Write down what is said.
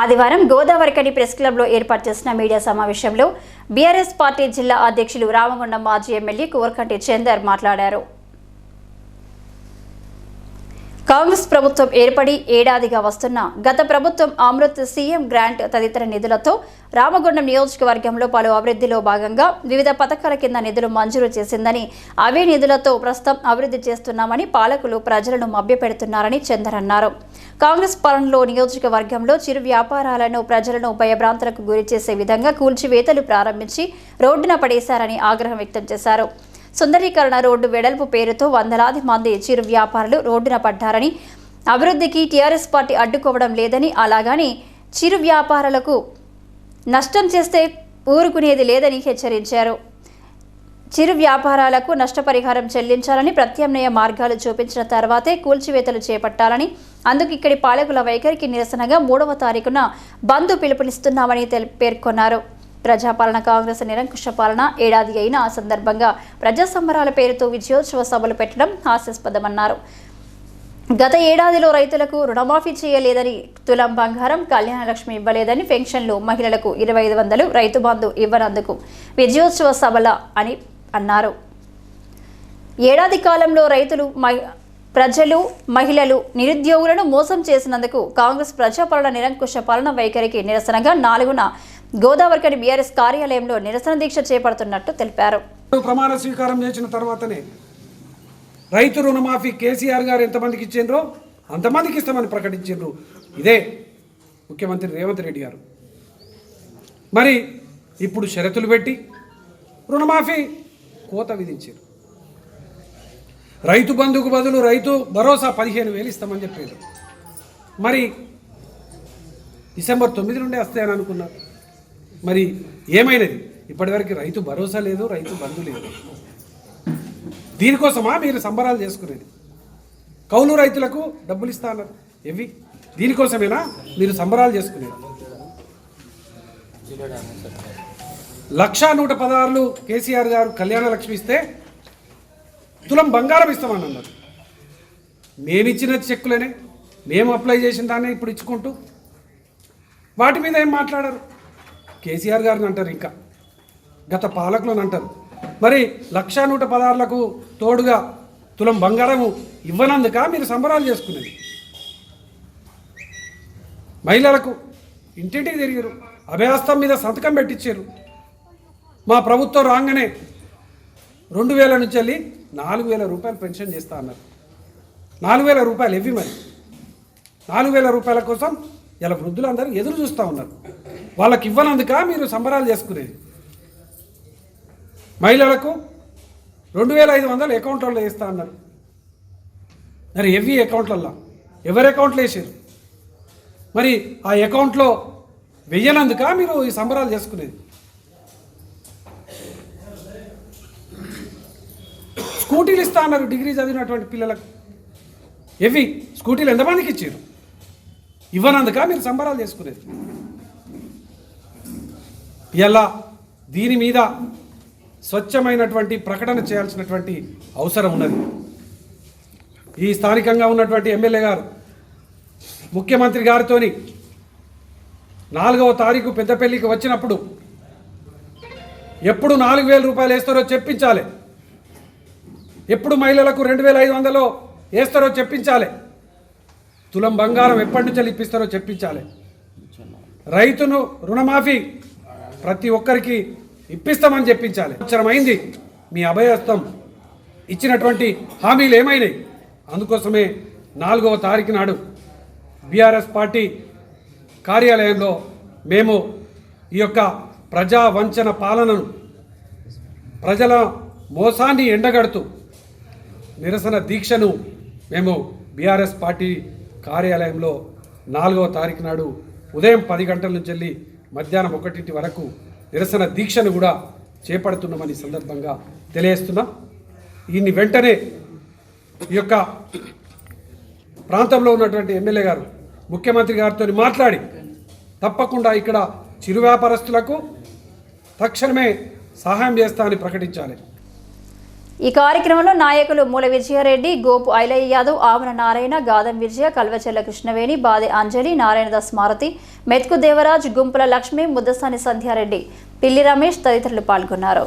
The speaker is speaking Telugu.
ఆదివారం గోదావరికని ప్రెస్ క్లబ్లో ఏర్పాటు చేసిన మీడియా సమావేశంలో బీఆర్ఎస్ పార్టీ జిల్లా అధ్యక్షులు రామగుండం మాజీ ఎమ్మెల్యే కోరకంటి చందర్ మాట్లాడారు. కాంగ్రెస్ ప్రభుత్వం ఏర్పడి ఏడాదిగా వస్తున్న గత ప్రభుత్వం అమృత్ సీఎం గ్రాంట్ తదితర నిధులతో రామగుండం నియోజకవర్గంలో పలు అభివృద్ధిలో భాగంగా వివిధ పథకాల కింద నిధులు మంజూరు చేసిందని అవే నిధులతో ప్రస్తుతం అభివృద్ధి చేస్తున్నామని పాలకులు ప్రజలను మభ్యపెడుతున్నారని చందర్ అన్నారు. కాంగ్రెస్ పాలనలో నియోజకవర్గంలో చిరు వ్యాపారాలను ప్రజలను భయభ్రాంతులకు గురి చేసే విధంగా కూల్చివేతలు ప్రారంభించి రోడ్డున పడేశారని ఆగ్రహం వ్యక్తం చేశారు. సుందరీకరణ రోడ్డు వెడల్పు పేరుతో వందలాది మంది చిరు వ్యాపారులు రోడ్డున పడ్డారని అభివృద్ధికి టీఆర్ఎస్ పార్టీ అడ్డుకోవడం లేదని అలాగని చిరు వ్యాపారులకు నష్టం చేస్తే ఊరుకునేది లేదని హెచ్చరించారు. చిరు వ్యాపారాలకు నష్టపరిహారం చెల్లించాలని ప్రత్యామ్నాయ మార్గాలు చూపించిన తర్వాతే కూల్చివేతలు చేపట్టాలని అందుకు ఇక్కడి పాలకుల వైఖరికి నిరసనగా మూడవ తారీఖున బంద్ పిలుపునిస్తున్నామని పేర్కొన్నారు. ప్రజాపాలన కాంగ్రెస్ నిరంకుశ పాలన ఏడాది అయిన ఆ సందర్భంగా ప్రజా సంబరాల పేరుతో విజయోత్సవ సభలు పెట్టడం హాస్యాస్పదమన్నారు. గత ఏడాదిలో రైతులకు రుణమాఫీ చేయలేదని తులం బంగారం కళ్యాణలక్ష్మి ఇవ్వలేదని పెన్షన్లు మహిళలకు ఇరవై ఐదు వందలు రైతు బంధు ఇవ్వనందుకు విజయోత్సవ సభల అని అన్నారు. ఏడాది కాలంలో రైతులు మహి- ప్రజలు మహిళలు నిరుద్యోగులను మోసం చేసినందుకు కాంగ్రెస్ ప్రజాపాలన నిరంకుశ పాలన వైఖరికి నిరసనగా నాలుగున గోదావరికని బీఆర్ఎస్ కార్యాలయంలో నిరసన దీక్ష చేపడుతున్నట్టు తెలిపారు. ప్రమాణ స్వీకారం చేసిన తర్వాతనే రైతు రుణమాఫీ కేసీఆర్ గారు ఎంతమందికి ఇచ్చిండ్రో అంతమందికి ఇస్తామని ప్రకటించిండ్రు. ఇదే ముఖ్యమంత్రి రేవంత్ రెడ్డి గారు. మరి ఇప్పుడు షరతులు పెట్టి రుణమాఫీ కోత విధించారు రైతు బంధుకు బదులు రైతు భరోసా పదిహేను వేలు ఇస్తామని చెప్పారు మరి డిసెంబర్ తొమ్మిది నుండే వస్తాయని అనుకున్నారు. మరి ఏమైనది? ఇప్పటివరకు రైతు భరోసా లేదు రైతు బంధు లేదు. దీనికోసమా మీరు సంబరాలు చేసుకునేది? కౌలు రైతులకు డబ్బులు ఇస్తా అన్నారు. ఎవి దీనికోసమేనా మీరు సంబరాలు చేసుకునేది? లక్షా నూట పదహారులు కేసీఆర్ గారు కళ్యాణ లక్ష్మి ఇస్తే తులం బంగారం ఇస్తామని అన్నారు. మేమిచ్చిన చెక్కులనే మేము అప్లై చేసిన దాన్ని ఇప్పుడు ఇచ్చుకుంటూ వాటి మీద ఏం మాట్లాడరు? కేసీఆర్ గారిని అంటారు ఇంకా. గత పాలకులను అంటారు. మరి లక్ష నూట పదహారులకు తోడుగా తులం బంగారము ఇవ్వనందుక మీరు సంబరాలు చేసుకునేది. మహిళలకు ఇంటింటికి తిరిగారు. అభయాస్తం మీద సంతకం పెట్టించారు మా ప్రభుత్వం రాగానే రెండు వేల నుంచి వెళ్ళి నాలుగు వేల రూపాయలు పెన్షన్ చేస్తా అన్నారు. నాలుగు వేల రూపాయలు ఇవి మరి. నాలుగు వేల రూపాయల కోసం ఇలా వృద్ధులందరూ ఎదురు చూస్తూ ఉన్నారు. వాళ్ళకి ఇవ్వనందుక మీరు సంబరాలు చేసుకునేది? మహిళలకు రెండు వేల ఐదు వందలు అకౌంట్లలో వేస్తా అన్నారు. మరి ఎవ్వి అకౌంట్లల్లో? ఎవరి అకౌంట్లో వేసారు? మరి ఆ అకౌంట్లో వెయ్యనందుక మీరు ఈ సంబరాలు చేసుకునేది? స్కూటీలు ఇస్తా అన్నారు డిగ్రీ చదివినటువంటి పిల్లలకు. ఎవి స్కూటీలు ఎంతమందికి ఇచ్చారు? ఇవ్వనందుక మీరు సంబరాలు చేసుకునేది? ఇలా దీని మీద స్వచ్ఛమైనటువంటి ప్రకటన చేయాల్సినటువంటి అవసరం ఉన్నది. ఈ స్థానికంగా ఉన్నటువంటి ఎమ్మెల్యే గారు ముఖ్యమంత్రి గారితోని నాలుగవ తారీఖు పెద్దపల్లికి వచ్చినప్పుడు ఎప్పుడు నాలుగు వేల రూపాయలు వేస్తారో చెప్పించాలి. ఎప్పుడు మహిళలకు రెండు వేల ఐదు వందలు వేస్తారో చెప్పించాలి. తులం బంగారం ఎప్పటి నుంచి ఇప్పిస్తారో చెప్పించాలి. రైతును రుణమాఫీ ప్రతి ఒక్కరికి ఇప్పిస్తామని చెప్పించాలి. అవసరమైంది మీ అభయస్తం ఇచ్చినటువంటి హామీలు ఏమైనాయి? అందుకోసమే నాలుగవ తారీఖు నాడు బీఆర్ఎస్ పార్టీ కార్యాలయంలో మేము ఈ యొక్క ప్రజా వంచన పాలనను ప్రజల మోసాన్ని ఎండగడుతూ నిరసన దీక్షను మేము బీఆర్ఎస్ పార్టీ కార్యాలయంలో నాలుగవ తారీఖు నాడు ఉదయం పది గంటల నుంచి వెళ్ళి మధ్యాహ్నం ఒకటింటి వరకు నిరసన దీక్షను కూడా చేపడుతున్నామని సందర్భంగా తెలియజేస్తున్నాం. దీన్ని వెంటనే ఈ యొక్క ప్రాంతంలో ఉన్నటువంటి ఎమ్మెల్యే గారు ముఖ్యమంత్రి గారితో మాట్లాడి తప్పకుండా ఇక్కడ చిరు వ్యాపారస్తులకు తక్షణమే సహాయం చేస్తా అని ప్రకటించాలి. ఈ కార్యక్రమంలో నాయకులు మూల విజయారెడ్డి గోపు ఐలయ్య యాదవ్ ఆవన నారాయణ గాదం విజయ కల్వచెల్ల కృష్ణవేణి బాదే అంజలి నారాయణదాస్ మారుతి మెత్కు దేవరాజ్ గుంపుల లక్ష్మి ముద్దసాని సంధ్యారెడ్డి పిల్లి రమేష్ తదితరులు పాల్గొన్నారు.